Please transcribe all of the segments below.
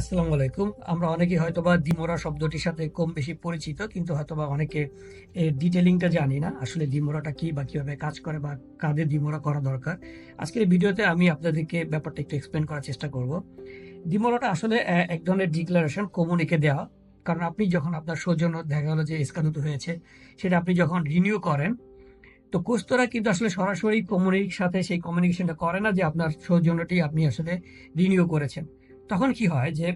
আসসালামু আলাইকুম। আমরা অনেকে হয়তোবা দিমোরা শব্দটির সাথে কম বেশি পরিচিত, কিন্তু হয়তোবা অনেকে এর ডিটেলিংটা জানি না, আসলে দিমোরাটা কি বা কীভাবে কাজ করে বা কাদের দিমোরা করা দরকার। আজকের ভিডিওতে আমি আপনাদেরকে ব্যাপারটা একটু এক্সপ্লেন করার চেষ্টা করব। দিমোরাটা আসলে এক ধরনের ডিক্লারেশন কমুনিকে দেওয়া। কারণ আপনি যখন আপনার সৌজন্য দেখা গেলো যে স্কানুত হয়েছে, সেটা আপনি যখন রিনিউ করেন, তো কোস্তরা কিন্তু আসলে সরাসরি কমিউনির সাথে সেই কমিউনিকেশনটা করে না যে আপনার সৌজন্যটি আপনি আসলে রিনিউ করেছেন। তখন কি হয় যে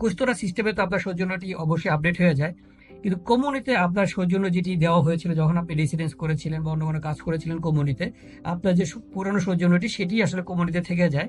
কুস্তরা সিস্টেমে তো আপনার সৌজন্যটি অবশ্যই আপডেট হয়ে যায়। কিন্তু কমিউনিতে আপনার সৌজন্য যেটি দেওয়া হয়েছিল, যখন আপনি রেসিডেন্স করেছিলেন বা অন্য কোনো কাজ করেছিলেন কমিউনিতে আপনার যে পুরনো সৌজন্যটি, সেটি আসলে কমিউনিতে থেকে যায়।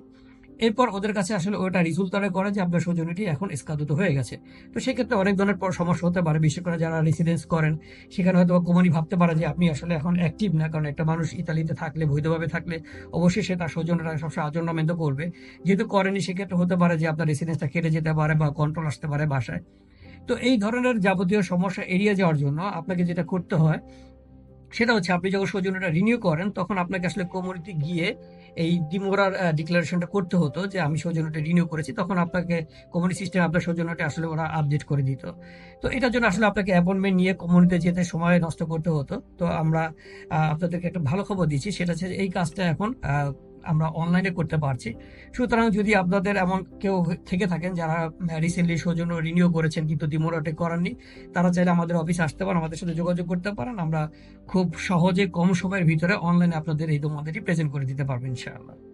এরপর ওদের কাছে আসলে ওটা রিজুল তারা করে যে আপনার সৌজন্যটি এখন স্কাদুত হয়ে গেছে। তো সেক্ষেত্রে অনেক ধরনের পর সমস্যা হতে পারে, বিশেষ করে যারা রেসিডেন্স করেন। সেখানে হয়তো কমিউনি ভাবতে পারে যে আপনি আসলে এখন অ্যাক্টিভ না, কারণ একটা মানুষ ইতালিতে থাকলে, বৈধভাবে থাকলে অবশ্যই সে তার সৌজন্যটা সবসময় আজন্যমেন্ট করবে। যেহেতু করেনি, সেক্ষেত্রে হতে পারে যে আপনার রেসিডেন্সটা কেটে যেতে পারে বা কন্ট্রোল আসতে পারে বাসায়। তো এই ধরনের যাবতীয় সমস্যা এড়িয়ে যাওয়ার জন্য আপনাকে যেটা করতে হয় সেটা হচ্ছে আপনি যখন সৌজন্যটা রিনিউ করেন, তখন আপনাকে আসলে কমিউনিটি গিয়ে এই ডিমোরার ডিক্লারেশনটা করতে হতো যে আমি সৌজন্যটা রিনিউ করেছি। তখন আপনাকে কমিউনিটি সিস্টেম আপনার সৌজন্যটা আসলে ওরা আপডেট করে দিত। তো এটার জন্য আসলে আপনাকে অ্যাপয়েন্টমেন্ট নিয়ে কমিউনিটিতে যেতে সময় নষ্ট করতে হতো। তো আমরা আপনাদেরকে একটা ভালো খবর দিচ্ছি। সেটা হচ্ছে এই কাজটা এখন আমরা অনলাইনে করতে পারছি। সুতরাং যদি আপনাদের এমন কেউ থেকে থাকেন যারা রিসেন্টলি সৌজন্য রিনিউ করেছেন কিন্তু ডিমোরাটে করাননি, তারা চাইলে আমাদের অফিস আসতে পারেন, আমাদের সাথে যোগাযোগ করতে পারেন। আমরা খুব সহজে কম সময়ের ভিতরে অনলাইনে আপনাদের এই তোমাদেরই প্রেজেন্ট করে দিতে পারব, ইনশাআল্লাহ।